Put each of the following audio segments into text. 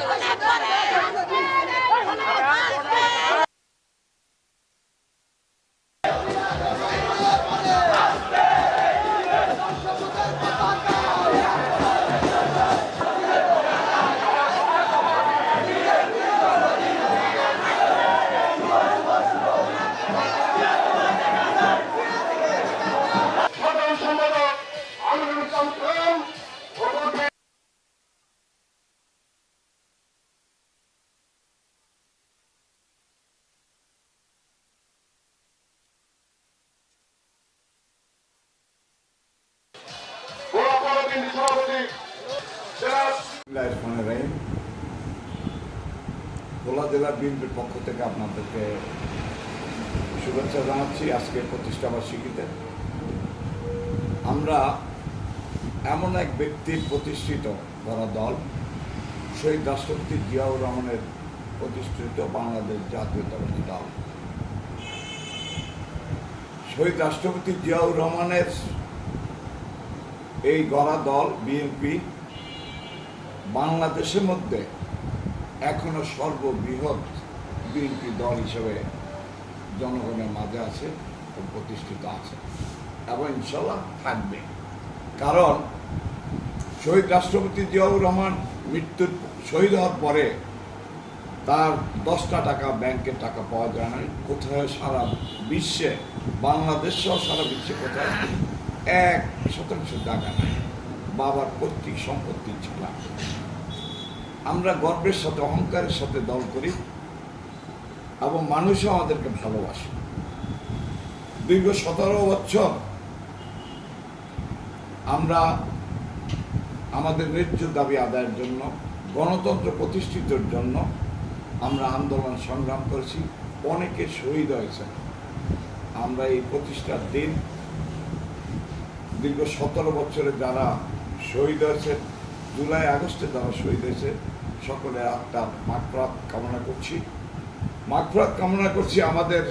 algo la ভোলা জেলা বিএনপির পক্ষ থেকে আপনাদেরকে শুভেচ্ছা জানাচ্ছি আজকে প্রতিষ্ঠা বার্ষিকীতে আমরা এমন এক ব্যক্তির প্রতিষ্ঠিত করা দল, শহীদ রাষ্ট্রপতি জিয়াউর রহমানের প্রতিষ্ঠিত বাংলাদেশ জাতীয়তাবাদী দল। শহীদ রাষ্ট্রপতি জিয়াউর রহমানের এই গড়া দল, বিএনপি, বাংলাদেশের মধ্যে এখনও সর্ববৃহৎ বিএনপি দল হিসেবে জনগণের মাঝে আছে প্রতিষ্ঠিত আছে এবং ইনশাল্লাহ থাকবে। কারণ শহীদ রাষ্ট্রপতি জিয়াউর রহমান মৃত্যুর শহীদ হওয়ার পরে তার দশটা টাকা ব্যাংকের টাকা পাওয়া যায় না কোথায় সারা বিশ্বে, বাংলাদেশ সহ সারা বিশ্বে কোথায়? এক শতাংশ টাকা নাই। বাবার পৈতৃক সম্পত্তি ছিল। আমরা গর্বের সাথে, অহংকারের সাথে দল করি এবং মানুষও আমাদেরকে ভালোবাসে। দীর্ঘ সতেরো বছর আমরা আমাদের ন্যায্য দাবি আদায়ের জন্য, গণতন্ত্র প্রতিষ্ঠিতর জন্য আমরা আন্দোলন সংগ্রাম করেছি। অনেকে শহীদ হয়েছে আমরা এই প্রতিষ্ঠার দিন দীর্ঘ সতেরো বছরে যারা শহীদ হয়েছে, জুলাই, আগস্টে যারা শহীদ হয়েছে, সকলের আত্মার মাগফরাত কামনা করছি। মাগফরাত কামনা করছি আমাদের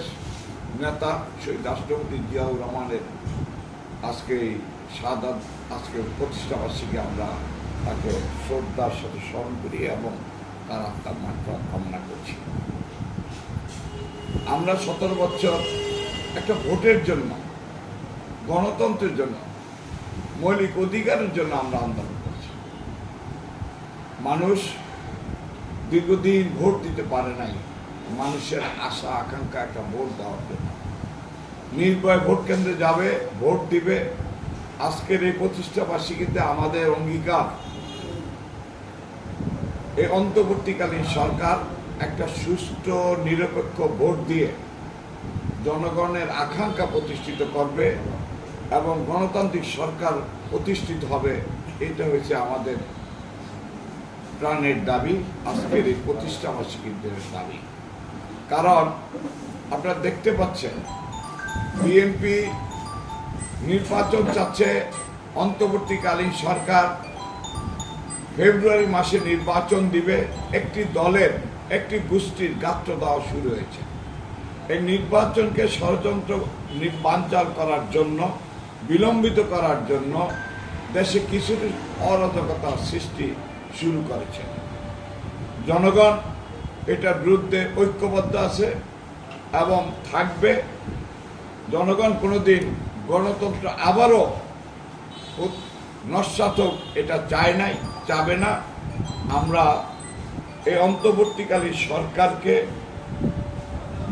নেতা শহীদ রাষ্ট্রপতি জিয়াউর রহমানের। আজকে এই সাদাত আজকে প্রতিষ্ঠা বার্ষিকী আমরা তাকে শ্রদ্ধার সাথে স্মরণ করি এবং তার আত্মার মাগফরাত কামনা করছি। আমরা সতেরো বছর একটা ভোটের জন্য, গণতন্ত্রের জন্য মৌলিক অধিকারের জন্য আমরা আন্দোলন করছি। মানুষ দীর্ঘদিন ভোট দিতে পারে নাই। মানুষের আশা, আকাঙ্ক্ষা একটা ভোট দেওয়ার জন্য। নির্ভয় ভোট কেন্দ্রে যাবে, ভোট দিবে। আজকের এই প্রতিষ্ঠা বার্ষিকীতে আমাদের অঙ্গীকার এই অন্তর্বর্তীকালীন সরকার একটা সুষ্ঠু, নিরপেক্ষ ভোট দিয়ে জনগণের আকাঙ্ক্ষা প্রতিষ্ঠিত করবে। এবং গণতান্ত্রিক সরকার প্রতিষ্ঠিত হবে, এটা হয়েছে আমাদের প্রাণের দাবি, আজকের এই প্রতিষ্ঠা বার্ষিকীর দাবি। কারণ আপনারা দেখতে পাচ্ছেন, বিএনপি নির্বাচন চাচ্ছে অন্তর্বর্তীকালীন সরকার, ফেব্রুয়ারি মাসে নির্বাচন দিবে, একটি দলের একটি গোষ্ঠীর গাত্র দেওয়া শুরু হয়েছে। এই নির্বাচনকে ষড়যন্ত্র বানচাল করার জন্য বিলম্বিত করার জন্য দেশে কিছু অরাজকতার সৃষ্টি শুরু করেছে। জনগণ এটার বিরুদ্ধে ঐক্যবদ্ধ আছে এবং থাকবে। জনগণ কোনোদিন গণতন্ত্র আবারও উত- নস্বাত হোক এটা চায় নাই, চাবে না। আমরা এই অন্তর্বর্তীকালীন সরকারকে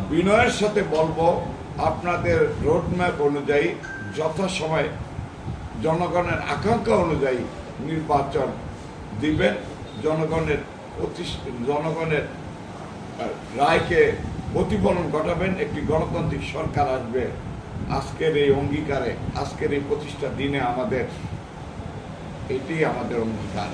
বিনয়ের সাথে বলব, আপনাদের রোডম্যাপ অনুযায়ী যথাসময়ে জনগণের আকাঙ্ক্ষা অনুযায়ী নির্বাচন দিবেন। জনগণের অতি জনগণের রায়কে প্রতিফলন ঘটাবেন। একটি গণতান্ত্রিক সরকার আসবে। আজকের এই অঙ্গীকারে, আজকের এই প্রতিষ্ঠা দিনে আমাদের, এটি আমাদের অঙ্গীকার।